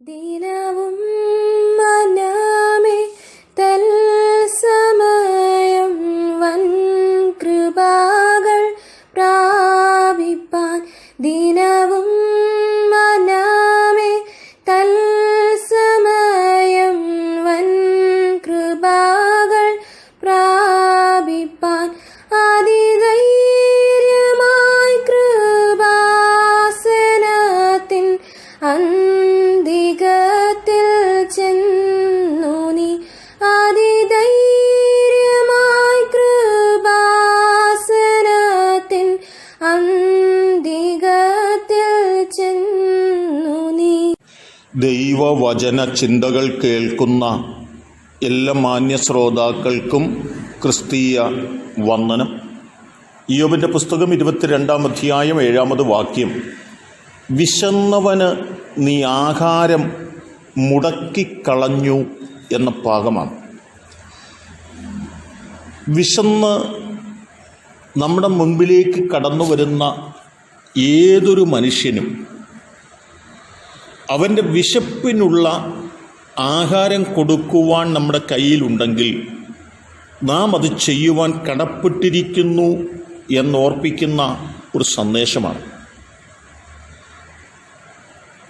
ദിനവും ദൈവവചന ചിന്തകൾ കേൾക്കുന്ന എല്ലാ മാന്യ ശ്രോതാക്കൾക്കും ക്രിസ്തീയ വന്ദനം. ഇയോബിന്റെ പുസ്തകം ഇരുപത്തിരണ്ടാം അധ്യായം ഏഴാമത് വാക്യം. വിശന്നവന് നീ ആഹാരം മുടക്കിക്കളഞ്ഞു എന്ന പാകമാണ് വിശന്ന് നമ്മുടെ മുൻപിലേക്ക് കടന്നു വരുന്ന ഏതൊരു മനുഷ്യനും അവന്റെ വിശപ്പിനുള്ള ആഹാരം കൊടുക്കുവാൻ നമ്മുടെ കയ്യിലുണ്ടെങ്കിൽ നാം അത് ചെയ്യുവാൻ കടപ്പെട്ടിരിക്കുന്നു എന്നോർപ്പിക്കുന്ന ഒരു സന്ദേശമാണ്.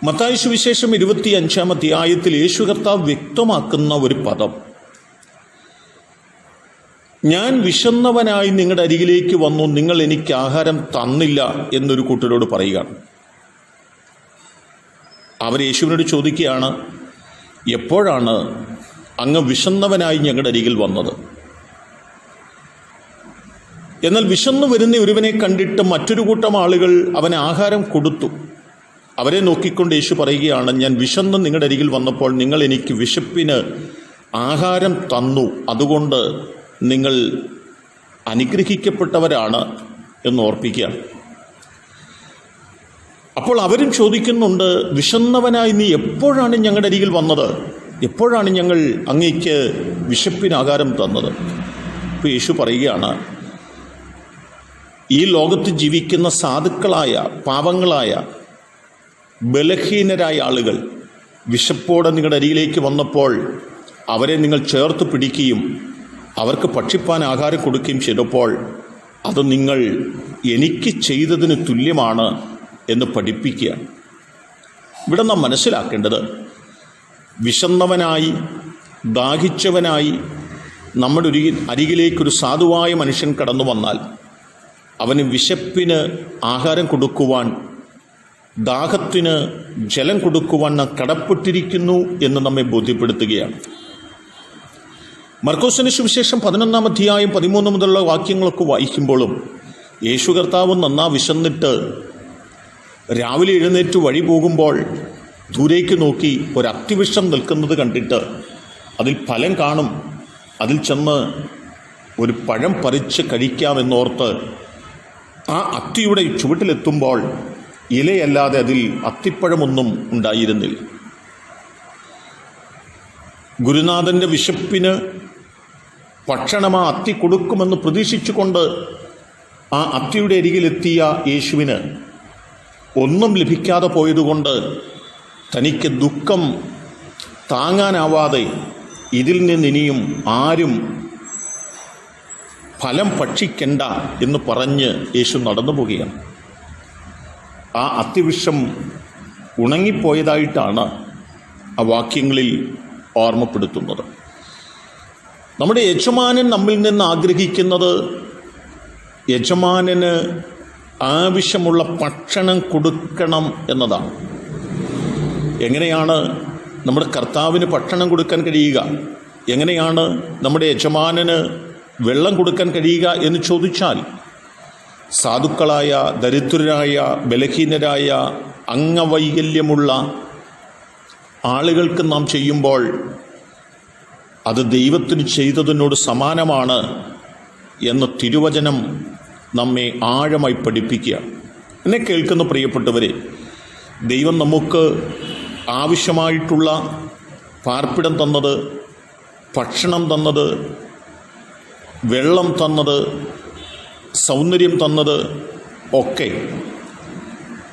മത്തായ സുവിശേഷം ഇരുപത്തി അഞ്ചാം അധ്യായത്തിൽ യേശു കർത്താവ് വ്യക്തമാക്കുന്ന ഒരു പദം. ഞാൻ വിശന്നവനായി നിങ്ങളുടെ അരികിലേക്ക് വന്നു നിങ്ങൾ എനിക്ക് ആഹാരം തന്നില്ല എന്നൊരു കൂട്ടരോട് പറയുകയാണ്. അവർ യേശുവിനോട് ചോദിക്കുകയാണ് എപ്പോഴാണ് അങ്ങ് വിശന്നവനായി ഞങ്ങളുടെ അരികിൽ വന്നത്? എന്നാൽ വിശന്നു വരുന്ന ഒരുവനെ കണ്ടിട്ട് മറ്റൊരു കൂട്ടം ആളുകൾ അവന് ആഹാരം കൊടുത്തു. അവരെ നോക്കിക്കൊണ്ട് യേശു പറയുകയാണ് ഞാൻ വിശന്ന് നിങ്ങളുടെ അരികിൽ വന്നപ്പോൾ നിങ്ങൾ എനിക്ക് വിശപ്പിന് ആഹാരം തന്നു. അതുകൊണ്ട് നിങ്ങൾ അനുഗ്രഹിക്കപ്പെട്ടവരാണ് എന്ന് ഓർപ്പിക്കുകയാണ്. അപ്പോൾ അവരും ചോദിക്കുന്നുണ്ട് വിശന്നവനായി നീ എപ്പോഴാണ് ഞങ്ങളുടെ അരികിൽ വന്നത്? എപ്പോഴാണ് ഞങ്ങൾ അങ്ങേക്ക് വിശപ്പിന് ആഹാരം തന്നത്? ഇപ്പോൾ യേശു പറയുകയാണ് ഈ ലോകത്ത് ജീവിക്കുന്ന സാധുക്കളായ പാവങ്ങളായ ബലഹീനരായ ആളുകൾ വിശപ്പോടെ നിങ്ങളുടെ അരിയിലേക്ക് വന്നപ്പോൾ അവരെ നിങ്ങൾ ചേർത്ത് പിടിക്കുകയും അവർക്ക് ഭക്ഷിപ്പാൻ ആഹാരം കൊടുക്കുകയും ചെയ്തപ്പോൾ അത് നിങ്ങൾ എനിക്ക് ചെയ്തതിന് തുല്യമാണ് എന്ന് പഠിപ്പിക്കുകയാണ് ഇവിടെ നാം മനസ്സിലാക്കേണ്ടത് വിശന്നവനായി ദാഹിച്ചവനായി നമ്മുടെ ഒരു അരികിലേക്കൊരു സാധുവായ മനുഷ്യൻ കടന്നു വന്നാൽ അവന് വിശപ്പിന് ആഹാരം കൊടുക്കുവാൻ ദാഹത്തിന് ജലം കൊടുക്കുവാൻ നാം കടപ്പെട്ടിരിക്കുന്നു എന്ന് നമ്മെ ബോധ്യപ്പെടുത്തുകയാണ്. മർക്കോസിന് സുവിശേഷം പതിനൊന്നാം അധ്യായം പതിമൂന്ന് മുതലുള്ള വാക്യങ്ങളൊക്കെ വായിക്കുമ്പോഴും യേശു കർത്താവ് നന്നാ വിശന്നിട്ട് രാവിലെ എഴുന്നേറ്റ് വഴി പോകുമ്പോൾ ദൂരേക്ക് നോക്കി ഒരു അത്തിവിഷം നിൽക്കുന്നത് കണ്ടിട്ട് അതിൽ ഫലം കാണും. അതിൽ ചെന്ന് ഒരു പഴം പറിച്ച് കഴിക്കാമെന്നോർത്ത് ആ അത്തിയുടെ ചുവട്ടിലെത്തുമ്പോൾ ഇലയല്ലാതെ അതിൽ അത്തിപ്പഴമൊന്നും ഉണ്ടായിരുന്നില്ല. ഗുരുനാഥന്റെ വിശപ്പിന് ഭക്ഷണമാ അത്തി കൊടുക്കുമെന്ന് പ്രതീക്ഷിച്ചുകൊണ്ട് ആ അത്തിയുടെ അരികിലെത്തിയ യേശുവിന് ഒന്നും ലഭിക്കാതെ പോയതുകൊണ്ട് തനിക്ക് ദുഃഖം താങ്ങാനാവാതെ ഇതിൽ നിന്നിനിയും ആരും ഫലം ഭക്ഷിക്കണ്ട എന്ന് പറഞ്ഞ് യേശു നടന്നു പോവുകയാണ്. ആ അത്യവിഷം ഉണങ്ങിപ്പോയതായിട്ടാണ് ആ വാക്യങ്ങളിൽ ഓർമ്മപ്പെടുത്തുന്നത്. നമ്മുടെ യജമാനൻ നമ്മിൽ നിന്ന് ആഗ്രഹിക്കുന്നത് യജമാനന് ആവശ്യമുള്ള ഭക്ഷണം കൊടുക്കണം എന്നതാണ്. എങ്ങനെയാണ് നമ്മുടെ കർത്താവിന് ഭക്ഷണം കൊടുക്കാൻ കഴിയുക? എങ്ങനെയാണ് നമ്മുടെ യജമാനന് വെള്ളം കൊടുക്കാൻ കഴിയുക എന്ന് ചോദിച്ചാൽ സാധുക്കളായ ദരിദ്രരായ ബലഹീനരായ അംഗവൈകല്യമുള്ള ആളുകൾക്ക് നാം ചെയ്യുമ്പോൾ അത് ദൈവത്തിന് ചെയ്തതിനോട് സമാനമാണ് എന്ന തിരുവചനം നമ്മെ ആഴമായി പഠിപ്പിക്കുക. എന്നെ കേൾക്കുന്ന പ്രിയപ്പെട്ടവരെ ദൈവം നമുക്ക് ആവശ്യമായിട്ടുള്ള പാർപ്പിടം തന്നത് ഭക്ഷണം തന്നത് വെള്ളം തന്നത് സൗന്ദര്യം തന്നത് ഒക്കെ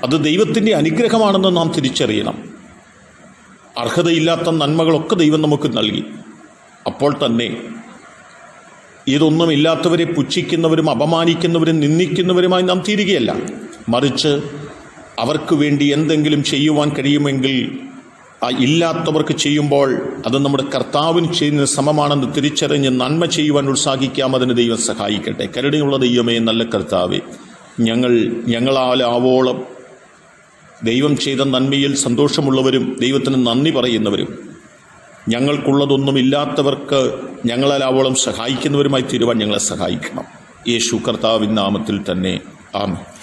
അത് ദൈവത്തിന്റെ അനുഗ്രഹമാണെന്ന് നാം തിരിച്ചറിയണം. അർഹതയില്ലാത്ത നന്മകളൊക്കെ ദൈവം നമുക്ക് നൽകി. അപ്പോൾ തന്നെ ഇതൊന്നുമില്ലാത്തവരെ പുച്ഛിക്കുന്നവരും അപമാനിക്കുന്നവരും നിന്ദിക്കുന്നവരുമായി നാം തീരുകയല്ല. മറിച്ച് അവർക്ക് വേണ്ടി എന്തെങ്കിലും ചെയ്യുവാൻ കഴിയുമെങ്കിൽ ആ ഇല്ലാത്തവർക്ക് ചെയ്യുമ്പോൾ അത് നമ്മുടെ കർത്താവിന് ചെയ്യുന്ന സമമാണെന്ന് തിരിച്ചറിഞ്ഞ് നന്മ ചെയ്യുവാൻ ഉത്സാഹിക്കാം. അതിന് ദൈവം സഹായിക്കട്ടെ. കരുണയുള്ള ദൈവമേ നല്ല കർത്താവേ ഞങ്ങൾ ഞങ്ങളാലാവോളം ദൈവം ചെയ്ത നന്മയിൽ സന്തോഷമുള്ളവരും ദൈവത്തിന് നന്ദി പറയുന്നവരും ഞങ്ങൾക്കുള്ളതൊന്നുമില്ലാത്തവർക്ക് ഞങ്ങളാലാവോളം സഹായിക്കുന്നവരുമായി തീരുവാൻ ഞങ്ങളെ സഹായിക്കണം. യേശു കർത്താവിൻ നാമത്തിൽ തന്നെ. ആമേ